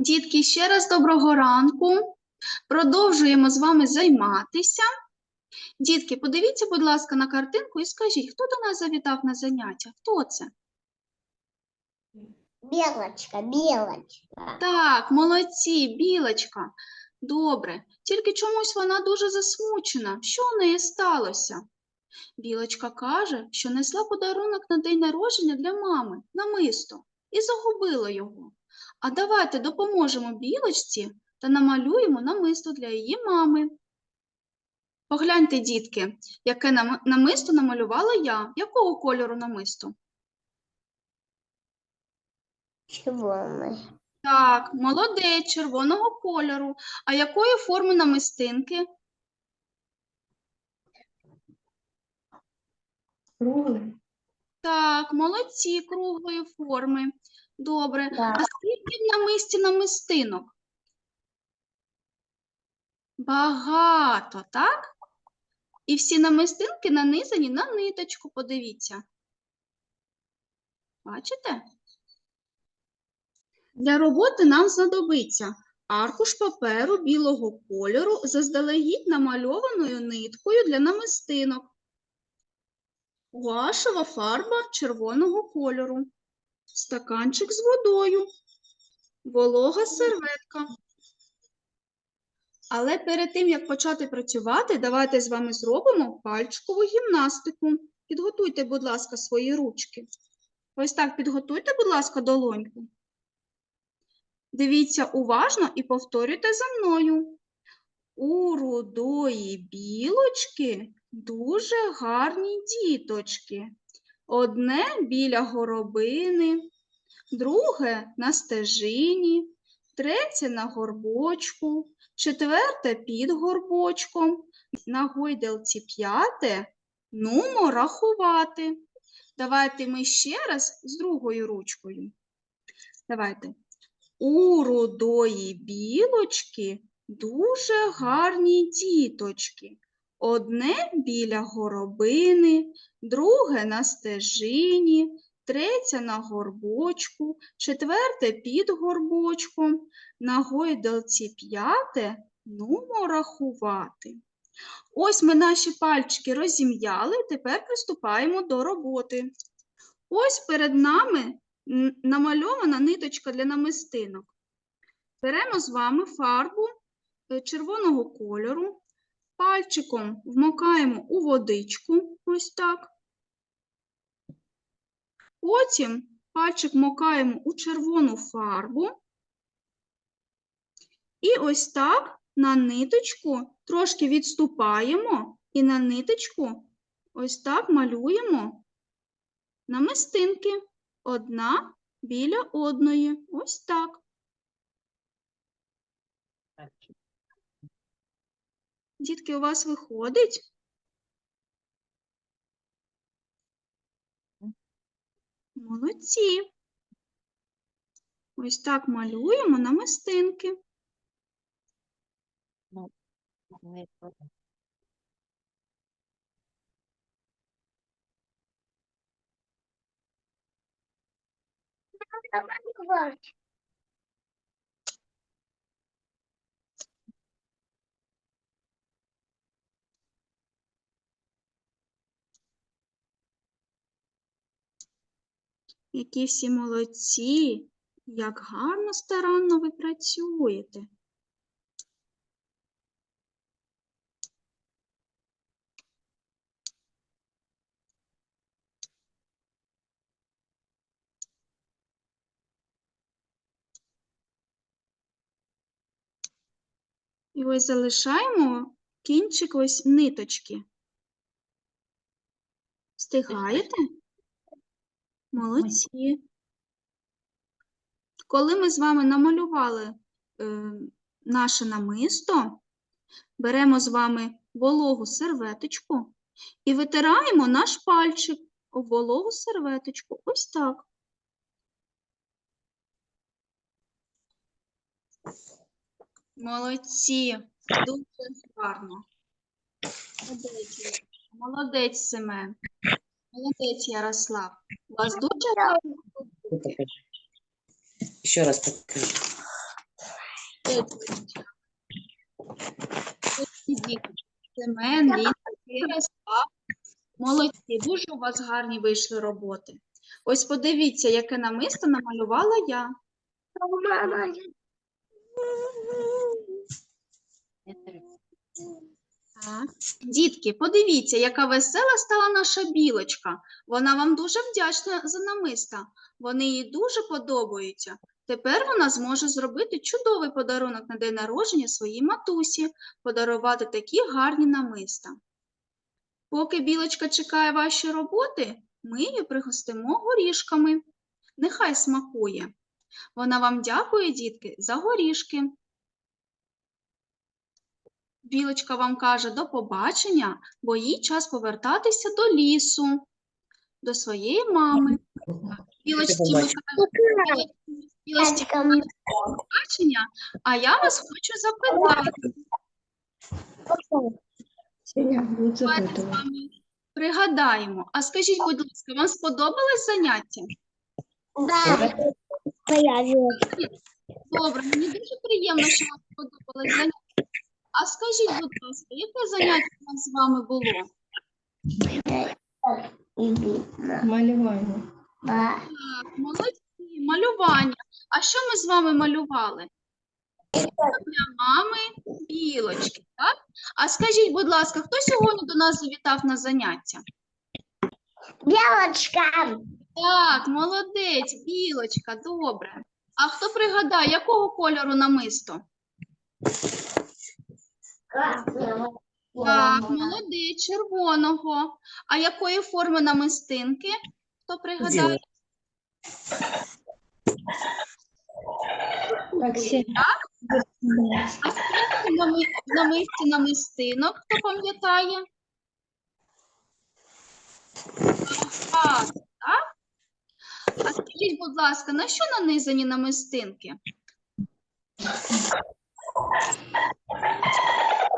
Дітки, ще раз доброго ранку. Продовжуємо з вами займатися. Дітки, подивіться, будь ласка, на картинку і скажіть, хто до нас завітав на заняття? Хто це? Белочка, белочка. Так, молодці, білочка. Добре. Тільки чомусь вона дуже засмучена. Що у неї сталося? Білочка каже, що несла подарунок на день народження для мами, намисто, і загубила його. А давайте допоможемо білочці та намалюємо намисто для її мами. Погляньте, дітки, яке намисто намалювала я. Якого кольору намисто? Мы? Так, молодець, червоного кольору. А якої форми намистинки? Круглий. Так, молодці, круглої форми. Добре. Да. А скільки в намисті намистинок? Багато, так? І всі намистинки нанизані на ниточку, подивіться. Бачите? Для роботи нам знадобиться аркуш паперу білого кольору заздалегідь намальованою ниткою для намистинок. Гуашева фарба червоного кольору, стаканчик з водою, волога серветка. Але перед тим, як почати працювати, давайте з вами зробимо пальчикову гімнастику. Підготуйте, будь ласка, свої ручки. Ось так підготуйте, будь ласка, долоньку. Дивіться уважно і повторюйте за мною. У рудої білочки дуже гарні діточки. Одне біля горобини, друге на стежині, третє на горбочку, четверте під горбочком, на гойдалці п'яте, нумо рахувати. Давайте ми ще раз з другою ручкою. Давайте. У рудої білочки дуже гарні діточки. Одне біля горобини, друге на стежині, третє на горбочку, четверте під горбочком, на гойдалці п'яте нумо рахувати. Ось ми наші пальчики розім'яли, тепер приступаємо до роботи. Ось перед нами намальована ниточка для намистинок. Беремо з вами фарбу е, червоного кольору, пальчиком вмокаємо у водичку, ось так. Потім пальчик вмокаємо у червону фарбу. І ось так на ниточку трошки відступаємо і на ниточку ось так малюємо намистинки одна біля одної. Ось так. Дітки, у вас виходить? Молодці. Ось так малюємо намистинки. Які всі молодці, як гарно старанно ви працюєте. І ось залишаємо кінчик ось ниточки. Встигаєте? Молодці. Коли ми з вами намалювали е, наше намисто, беремо з вами вологу серветочку і витираємо наш пальчик об вологу серветочку. Ось так. Молодці, дуже гарно. Молодець Семен. Молодець Ярослав. У вас дуже гарно. Еще раз покажи. Молодці діти. Семен, Ліна, Ярослав. Молодці, дуже у вас гарні вийшли роботи. Ось подивіться, яке намисто намалювала я. Мама. Дітки, подивіться, яка весела стала наша білочка. Вона вам дуже вдячна за намиста. Вони їй дуже подобаються. Тепер вона зможе зробити чудовий подарунок на день народження своїй матусі, подарувати такі гарні намиста. Поки білочка чекає ваші роботи, ми її пригостимо горішками. Нехай смакує. Вона вам дякує, дітки, за горішки. Білочка вам каже до побачення, бо їй час повертатися до лісу, до своєї мами. Білочці ми кажемо, Білочці до побачення, а я вас хочу запитати. Давайте з вами пригадаємо. А скажіть, будь ласка, вам сподобалось заняття? Да. Добре, мені дуже приємно, що вам сподобалось заняття. А скажіть, будь ласка, яке заняття у нас з вами було? Малювання. Так, молодці, малювання. А що ми з вами малювали? Для мами білочки, так? А скажіть, будь ласка, хто сьогодні до нас завітав на заняття? Белочка. Так, молодець, білочка, добре. А хто пригадає, якого кольору намисто? Так, молодець, червоного. А якої форми намистинки? Хто пригадає? Так. А скільки нами- в намисті намистинок, хто пам'ятає? Так, так? А скажіть, будь ласка, на що нанизані намистинки?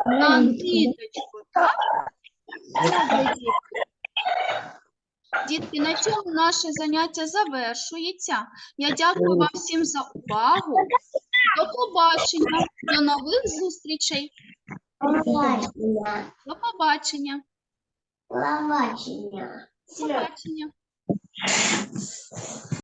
На ниточку, так? Добре, дітки. Дітки, на цьому наше заняття завершується. Я дякую вам всім за увагу. До побачення, до нових зустрічей. Лавачня. До побачення. Лавачня. До побачення.